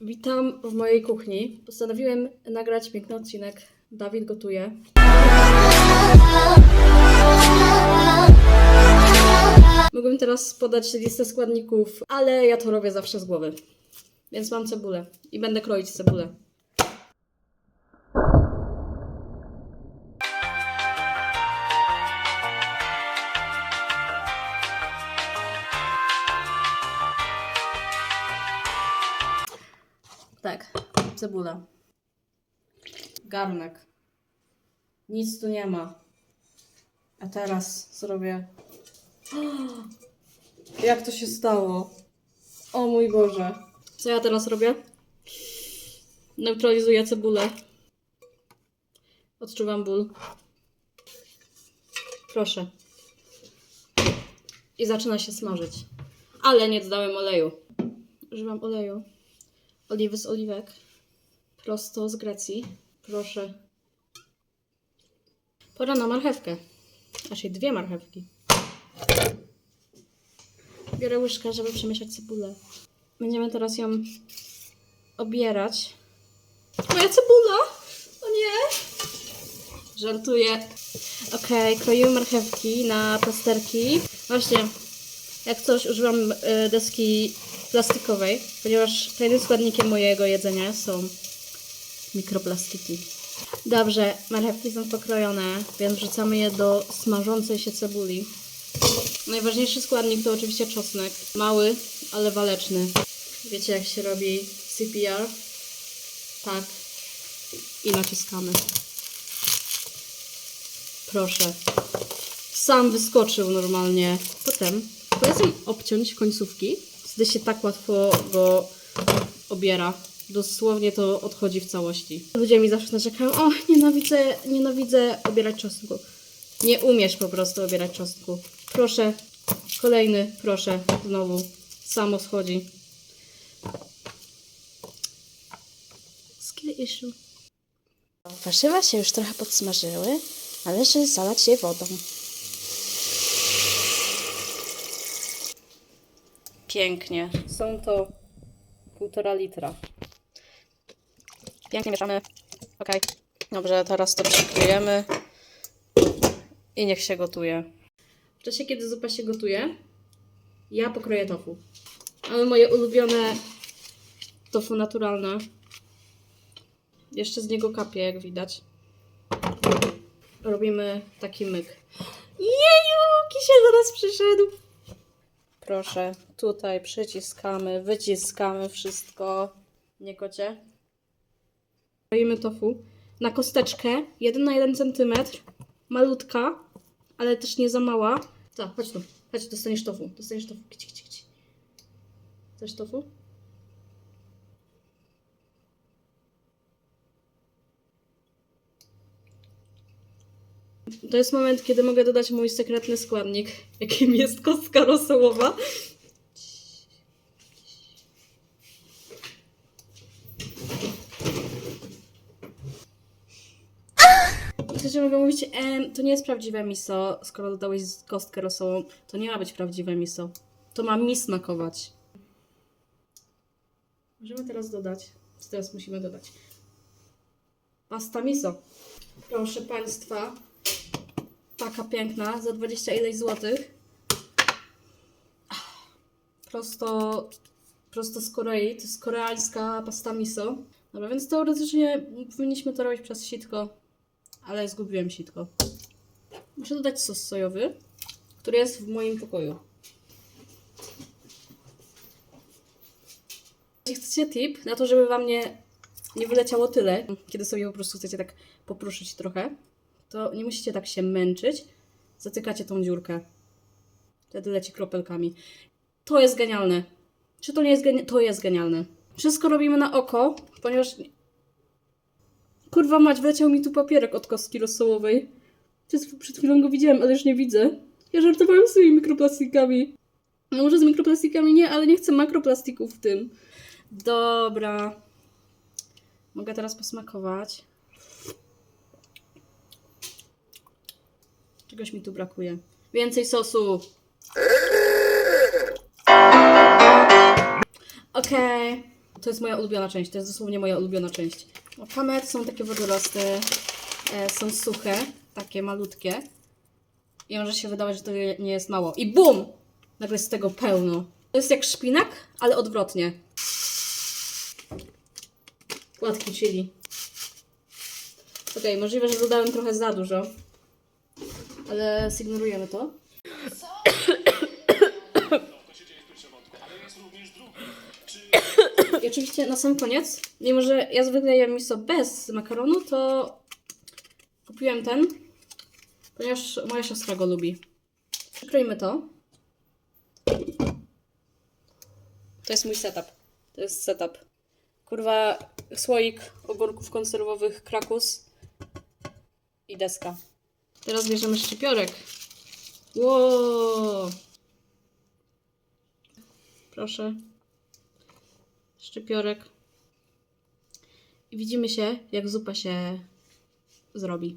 Witam w mojej kuchni. Postanowiłem nagrać piękny odcinek. Dawid gotuje. Mogłem teraz podać listę składników, ale ja to robię zawsze z głowy. Więc mam cebulę i będę kroić cebulę. Cebula. Garnek. Nic tu nie ma. A teraz zrobię. Jak to się stało? O mój Boże. Co ja teraz robię? Neutralizuję cebulę. Odczuwam ból. Proszę. I zaczyna się smażyć. Ale nie dodałem oleju. Używam oleju. Oliwy z oliwek. Prosto z Grecji. Proszę. Pora na marchewkę. Znaczy dwie marchewki. Biorę łyżkę, żeby przemieszać cebulę. Będziemy teraz ją obierać. Moja cebula! O nie! Żartuję. Okej, kroimy marchewki na plasterki. Właśnie, jak coś używam y, deski plastikowej, ponieważ tajnym składnikiem mojego jedzenia są mikroplastiki. Dobrze, marchewki są pokrojone, więc wrzucamy je do smażącej się cebuli. Najważniejszy składnik to oczywiście czosnek. Mały, ale waleczny. Wiecie jak się robi CPR? Tak. I naciskamy. Proszę. Sam wyskoczył normalnie. Potem polecam obciąć końcówki. Wtedy się tak łatwo go obiera. Dosłownie to odchodzi w całości. Ludzie mi zawsze narzekają, o nienawidzę, nienawidzę obierać czosnku. Nie umiesz po prostu obierać czosnku. Proszę, kolejny, proszę, znowu. Samo schodzi. Skill issue. Warzywa się już trochę podsmażyły. Należy zalać je wodą. Pięknie. Są to półtora litra. Pięknie mieszamy. Ok. Dobrze, teraz to przykryjemy. I niech się gotuje. W czasie, kiedy zupa się gotuje, ja pokroję tofu. Mamy moje ulubione tofu naturalne. Jeszcze z niego kapie, jak widać. Robimy taki myk. Jeju, kisiel do nas przyszedł. Proszę, tutaj przyciskamy, wyciskamy wszystko. Nie kocie. Kroimy tofu na kosteczkę, 1 na 1 cm, malutka, ale też nie za mała. Tak, chodź tu, chodź, dostaniesz tofu, dostaniesz tofu, kici, kici, kici. Chcesz tofu? To jest moment, kiedy mogę dodać mój sekretny składnik, jakim jest kostka rosołowa. Chcecie mogę mówić, to nie jest prawdziwe miso, skoro dodałeś kostkę rosołą. To nie ma być prawdziwe miso. To ma mi smakować. Możemy teraz dodać. Co teraz musimy dodać? Pasta miso. Proszę Państwa. Taka piękna, za 20 ileś złotych. Prosto, prosto z Korei. To jest koreańska pasta miso. Dobra, więc teoretycznie powinniśmy to robić przez sitko, ale zgubiłem sitko. Muszę dodać sos sojowy, który jest w moim pokoju. Jeśli chcecie tip na to, żeby Wam nie, nie wyleciało tyle, kiedy sobie po prostu chcecie tak popruszyć trochę, to nie musicie tak się męczyć. Zatykacie tą dziurkę. Wtedy leci kropelkami. To jest genialne. Czy to nie jest genialne? To jest genialne. Wszystko robimy na oko, ponieważ... Kurwa mać, wleciał mi tu papierek od kostki rosołowej. Przed, przed chwilą go widziałem, ale już nie widzę. Ja żartowałem z tymi mikroplastikami. No może z mikroplastikami nie, ale nie chcę makroplastików w tym. Dobra. Mogę teraz posmakować. Czegoś mi tu brakuje. Więcej sosu. Okej. To jest moja ulubiona część, to jest dosłownie moja ulubiona część. No, kamery są takie wodorosty, e, są suche, takie malutkie. I może się wydawać, że to nie jest mało. I bum! Nagle jest tego pełno. To jest jak szpinak, ale odwrotnie. Płatki chili. Okej, możliwe, że dodałem trochę za dużo. Ale zignorujemy to. I oczywiście na sam koniec, mimo że ja zwykle jem miso bez makaronu, to kupiłem ten, ponieważ moja siostra go lubi. Przykryjmy to. To jest mój setup. To jest setup. Kurwa, słoik ogórków konserwowych Krakus i deska. Teraz bierzemy szczypiorek. Wow. Proszę szczypiorek. I widzimy się, jak zupa się zrobi.